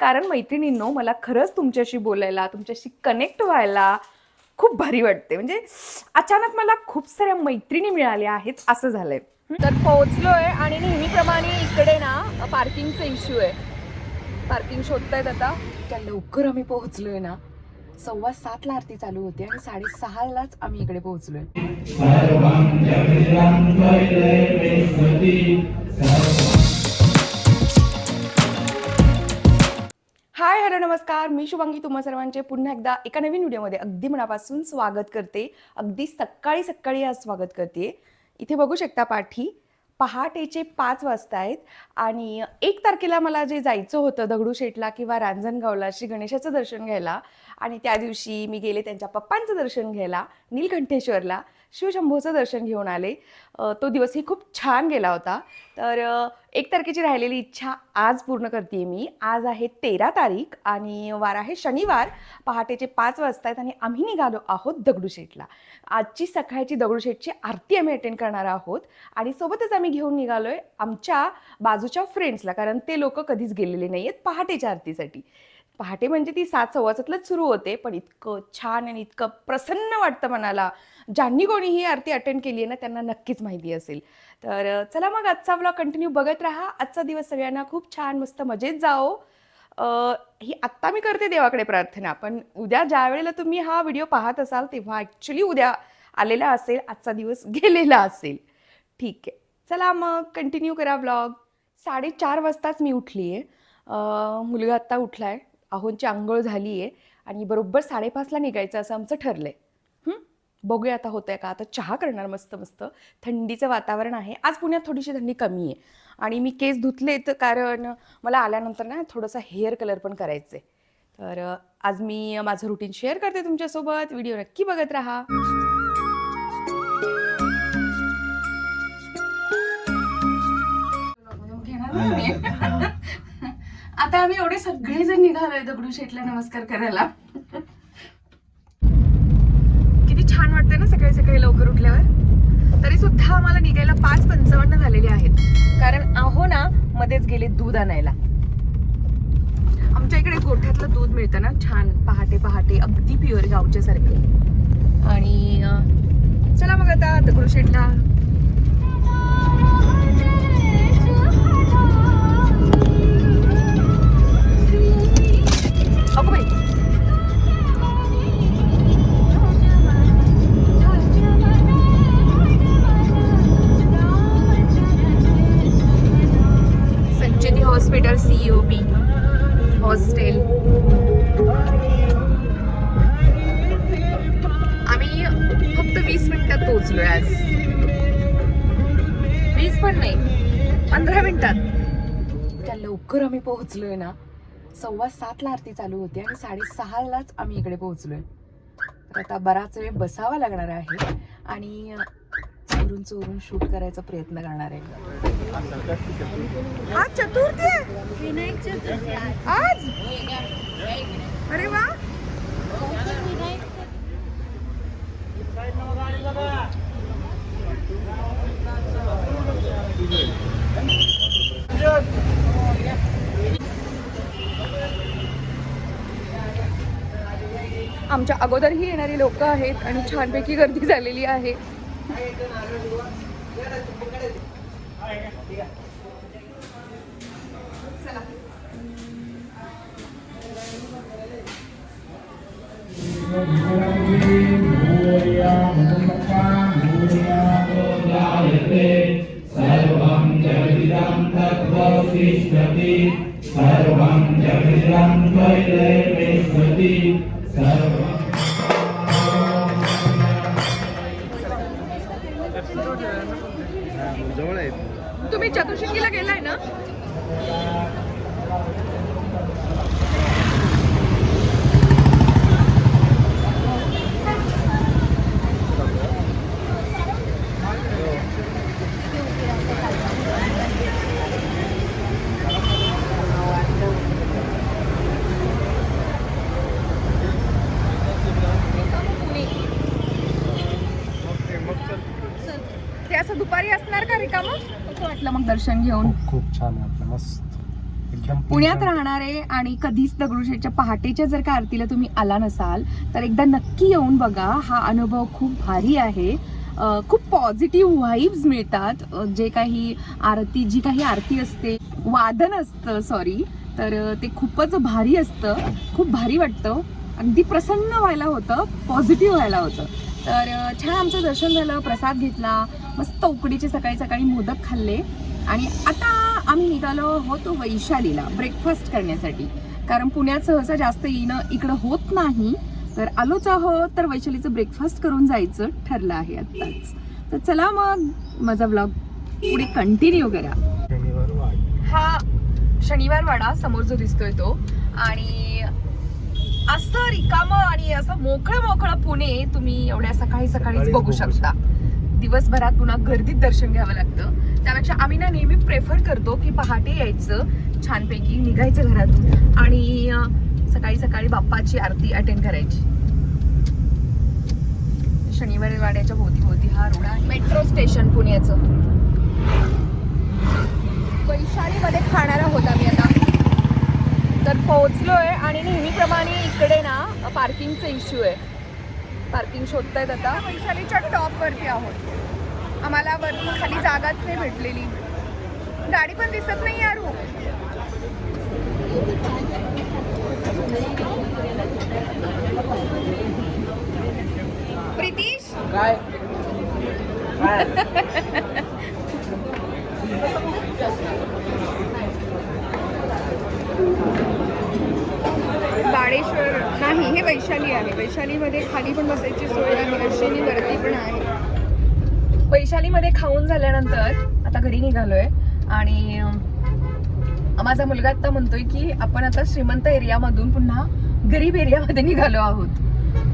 कारण मैत्रिणींनो मला खरंच तुमच्याशी बोलायला तुमच्याशी कनेक्ट व्हायला खूप भारी वाटते. म्हणजे अचानक मला खूप साऱ्या मैत्रिणी मिळाल्या आहेत असं झालंय. तर पोहोचलोय आणि नेहमीप्रमाणे इकडे ना पार्किंगचा इश्यू आहे. पार्किंग शोधतायत आता. त्या लवकर आम्ही पोहोचलोय ना. सव्वा सातला आरती चालू होती आणि साडेसहालाच आम्ही इकडे पोहोचलोय. नमस्कार मी शुभांगी तुम्हा सर्वांचे पुन्हा एकदा एका नवीन व्हिडिओमध्ये अगदी मनापासून स्वागत करते. अगदी सकाळी सकाळी आज स्वागत करते. इथे बघू शकता पाठी पहाटेचे पाच वाजता आहेत आणि एक तारखेला मला जे जायचं होतं दगडूशेठला किंवा रांजणगावला श्री गणेशाचं दर्शन घ्यायला आणि त्या दिवशी मी गेले त्यांच्या पप्पांचं दर्शन घ्यायला नीलकंठेश्वरला. शिवशंभूचं दर्शन घेऊन आले. तो दिवसही खूप छान गेला होता. तर एक तारखेची राहिलेली इच्छा आज पूर्ण करते मी. आज आहे तेरा तारीख आणि वार आहे शनिवार. पहाटेचे पाच वाजता आहेत आणि आम्ही निघालो आहोत दगडूशेठला आजची सकाळची दगडूशेठची आरती आम्ही अटेंड करणार आहोत आणि सोबतच आम्ही घेऊन निघालोय आमच्या बाजूच्या फ्रेंड्सला कारण ते लोक कधीच गेलेले नाही आहेत पहाटेच्या आरतीसाठी. पहाटे म्हणजे ती सात सव्वासातलाच सुरू होते पण इतकं छान आणि इतकं प्रसन्न वाटतं मनाला. ज्यांनी कोणी ही आरती अटेंड केली आहे ना त्यांना नक्कीच माहिती असेल. तर चला मग आजचा ब्लॉग कंटिन्यू बघत राहा. आजचा दिवस सगळ्यांना खूप छान मस्त मजेत जाओ ही आत्ता मी करते देवाकडे प्रार्थना पण उद्या ज्या वेळेला तुम्ही हा व्हिडिओ पाहत असाल तेव्हा ॲक्च्युली उद्या आलेला असेल आजचा दिवस गेलेला असेल. ठीक आहे. चला मग कंटिन्यू करा ब्लॉग साडेचार वाजताच मी उठली आहे मुलगा आत्ता उठला आहे आहोंची आंघोळ झाली आहे आणि बरोबर साडेपाचला निघायचं असं आमचं ठरलं आहे बघूया आता होतंय का? आता चहा करणार मस्त मस्त. थंडीचं वातावरण आहे. आज पुण्यात थोडीशी थंडी कमी आहे. आणि मी केस धुतलेत कारण मला आल्यानंतर ना थोडंसं हेअर कलर पण करायचं आहे तर आज मी माझं रुटीन शेअर करते तुमच्यासोबत. व्हिडिओ नक्की बघत राहा. आता आम्ही एवढे सगळेजण निघालोय दगडूशेठला नमस्कार करायला. किती छान वाटतं ना सकाळी सकाळी लवकर उठल्यावर. तरी सुद्धा आम्हाला निघायला पाच पंचावन्न झालेले आहेत. कारण आहो ना मध्येच गेले दूध आणायला. आमच्या इकडे गोठ्यातलं दूध मिळतं ना छान पहाटे पहाटे अगदी प्युअर गावच्या सारखं आणि चला मग आता दगडूशेठला पण नाही. पंधरा मिनिटात. त्या लवकर आम्ही पोहोचलोय ना. सव्वा सातला आरती चालू होती आणि साडेसहालाच आम्ही इकडे पोहोचलोय. तर आता बराच वेळ बसावा लागणार आहे आणि चोरून चोरून शूट करायचा प्रयत्न करणार आहे. हा चतुर्थी आहे. आज? अरे वा. आमच्या अगोदरही येणारी लोक आहेत आणि छानपैकी गर्दी झालेली आहे. सर्वं तिष्ठति सर्वं जगदिदं त्वयिष्ठति सर्वं जवळ तुम्ही चतुर्शिंगीला गेलाय ना ते असं दुपारी असणार का रिकामं कसं वाटलं मग दर्शन घेऊन? खूप खूप छान वाटलं मस्त. पुण्यात राहणारे आणि कधीच दगडूशेठच्या पहाटेच्या जर का आरतीला तुम्ही आला नसाल तर एकदा नक्की येऊन बघा. हा अनुभव खूप भारी आहे. खूप पॉझिटिव्ह व्हाईब्स मिळतात. जे काही आरती जी काही आरती असते वादन असतं सॉरी तर ते खूपच भारी असतं. खूप भारी वाटतं. अगदी प्रसन्न व्हायला होतं पॉझिटिव्ह व्हायला होतं. तर छान आमचं दर्शन झालं प्रसाद घेतला मस्त उकडीचे सकाळी सकाळी मोदक खाल्ले. आणि आता आम्ही निघालो आहोत वैशालीला ब्रेकफास्ट करण्यासाठी. कारण पुण्यात सहसा जास्त येणं इकडं होत नाही. तर आलोच आहोत तर वैशालीचं ब्रेकफास्ट करून जायचं ठरलं आहे आत्ताच. तर चला मग माझा ब्लॉग पुढे कंटिन्यू करा. हा शनिवार वाडा समोर जो दिसतोय तो. आणि असं रिकामं आणि असं मोकळं मोकळं पुणे तुम्ही एवढ्या सकाळी सकाळीच बघू शकता. दिवसभरात पुन्हा गर्दीत दर्शन घ्यावं लागतं. त्यापेक्षा आम्ही ना नेहमी प्रेफर करतो की पहाटे यायचं छानपैकी निघायचं घरातून आणि सकाळी सकाळी बाप्पाची आरती अटेंड करायची. शनिवारी वाड्याच्या भोवती भोवती हा रोड आहे. मेट्रो स्टेशन पुण्याचं. वैशालीमध्ये खाणार आहोत आम्ही आता. तर पोहोचलोय आणि नेहमीप्रमाणे इकडे ना पार्किंगचा इश्यू आहे. पार्किंग शोधतायत आता. वैशालीच्या टॉपवरती आहोत. आम्हाला वरती खाली जागाच नाही भेटलेली. गाडी पण दिसत नाही यार हो प्रितीश? काय बाळेश्वर नाही हे वैशाली आहे. वैशालीमध्ये खाली पण बसायची सोय आहे अश्विनी वरती पण आहे. वैशालीमध्ये खाऊन झाल्यानंतर आता घरी निघालोय आणि माझा मुलगा आता म्हणतोय की आपण आता श्रीमंत एरियामधून पुन्हा गरीब एरियामध्ये निघालो आहोत.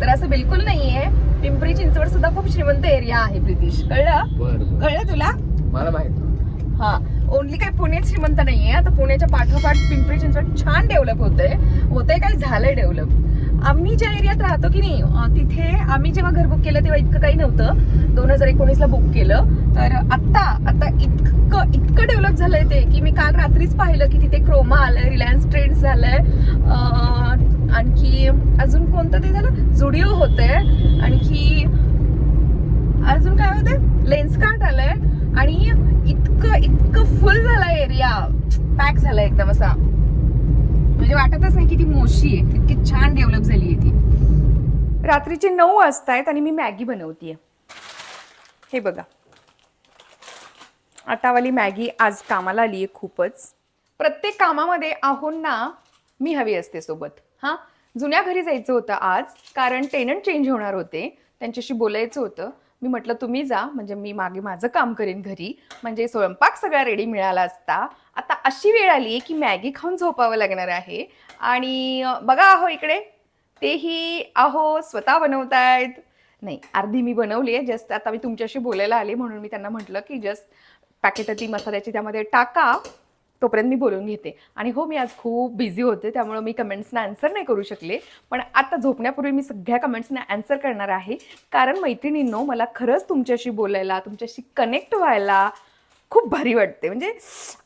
तर असं बिलकुल नाहीये. पिंपरी चिंचवड सुद्धा खूप श्रीमंत एरिया आहे प्रितीश. कळलं? कळलं तुला? मला माहीत हा. ओनली काय पुणे श्रीमंत नाहीये. आता पुण्याच्या पाठोपाठ पिंपरी चिंचवड छान डेव्हलप होतंय. होतंय काय झालंय डेव्हलप आम्ही ज्या एरियात राहतो की नाही तिथे आम्ही जेव्हा घर बुक केलं तेव्हा इतकं काही नव्हतं. दोन हजार एकोणीसला बुक केलं. तर आत्ता आता इतकं इतकं डेव्हलप झालंय ते की मी काल रात्रीच पाहिलं की तिथे क्रोमा आलंय रिलायन्स ट्रेंड्स झालंय. आणखी अजून कोणतं ते झालं? जुडिओ होतंय. आणि अजून काय होते लेन्स कार्ट आलंय आणि इतकं इतकं या पॅक झालाय एकदम असा. म्हणजे वाटतच नाही की ती मोशी आहे इतकी छान डेव्हलप झाली आहे ती. रात्रीचे नऊ वाजतायत आणि मी मॅगी बनवतीये. हे बघा. आटावाली मॅगी आज कामाला आली आहे खूपच. प्रत्येक कामामध्ये आहोंना मी हवी असते सोबत. हां? जुन्या घरी जायचं होतं आज कारण टेनंट चेंज होणार होते. त्यांच्याशी बोलायचं होतं. मी म्हटलं तुम्ही जा म्हणजे मी मागे माझं काम करेन घरी. म्हणजे स्वयंपाक सगळा रेडी मिळाला असता. आता अशी वेळ आली की मॅगी खाऊन झोपावं लागणार आहे. आणि बघा आहो इकडे. तेही आहो स्वतः बनवतायत. नाही अर्धी मी बनवली आहे. जस्ट आता मी तुमच्याशी बोलायला आले म्हणून मी त्यांना म्हटलं की जस्ट पॅकेट ती मसाल्याची त्यामध्ये टाका. तोपर्यंत मी बोलून घेते. आणि हो मी आज खूप बिझी होते त्यामुळं मी कमेंट्सना आन्सर नाही करू शकले. पण आता झोपण्यापूर्वी मी सगळ्या कमेंट्सना आन्सर करणार आहे. कारण मैत्रिणींनो मला खरंच तुमच्याशी बोलायला तुमच्याशी कनेक्ट व्हायला खूप भारी वाटते. म्हणजे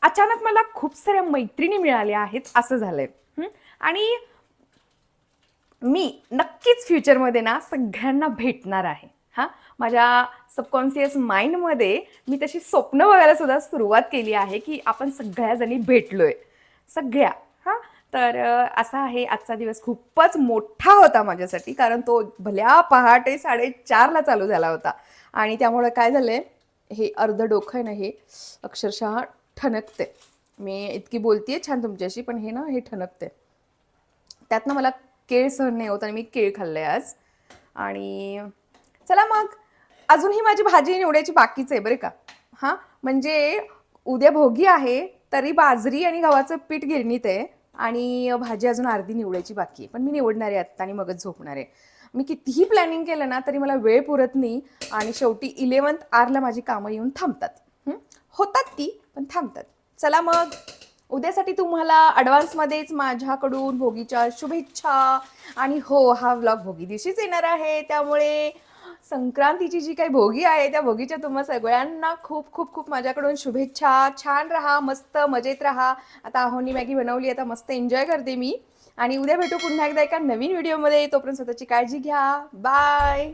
अचानक मला खूप साऱ्या मैत्रिणी मिळाल्या आहेत असं झालं आहे आणि मी नक्कीच फ्युचरमध्ये ना सगळ्यांना भेटणार आहे. हां? माझ्या सबकॉन्शियस माइंडमध्ये मी तशी स्वप्न बघायला सुद्धा सुरुवात केली आहे की आपण सगळ्याजणी भेटलोय. सगळ्या हां? तर असा आहे आजचा दिवस. खूपच मोठा होता माझ्यासाठी कारण तो भल्या पहाटे साडेचारला चालू झाला होता. आणि त्यामुळे काय झालं आहे हे अर्ध डोकं आहे ना हे अक्षरशः ठणकते. मी इतकी बोलतीये छान तुमच्याशी पण हे ना हे ठणकते. त्यातनं मला केळ सहन नाही होत आणि मी केळ खाल्लं आहे आज. आणि चला मग. अजूनही माझी भाजी निवडायची बाकीच आहे बरं का? हां? म्हणजे उद्या भोगी आहे तरी बाजरी आणि गव्हाचं पीठ गिरणीत आहे आणि भाजी अजून अर्धी निवडायची बाकी आहे. पण मी निवडणार आहे आत्ता आणि मगच झोपणार आहे. मी कितीही प्लॅनिंग केलं ना तरी मला वेळ पुरत नाही आणि शेवटी इलेवन्थ आरला माझी कामं येऊन थांबतात. होतात ती पण थांबतात. चला मग. उद्यासाठी तुम्हाला ॲडव्हान्समध्येच माझ्याकडून भोगीच्या शुभेच्छा आणि हो हा व्लॉग भोगी दिवशीच येणार आहे. त्यामुळे संक्रांतीची जी काही भोगी आहे त्या भोगीच्या तुम्हा सगळ्यांना खूप खूप खूप माझ्याकडून शुभेच्छा. छान राहा मस्त मजेत राहा. आता आहोनी मॅगी बनवली आता मस्त एन्जॉय करते मी. आणि उद्या भेटू पुन्हा एकदा एका नवीन व्हिडिओमध्ये. तोपर्यंत स्वतःची काळजी घ्या. बाय!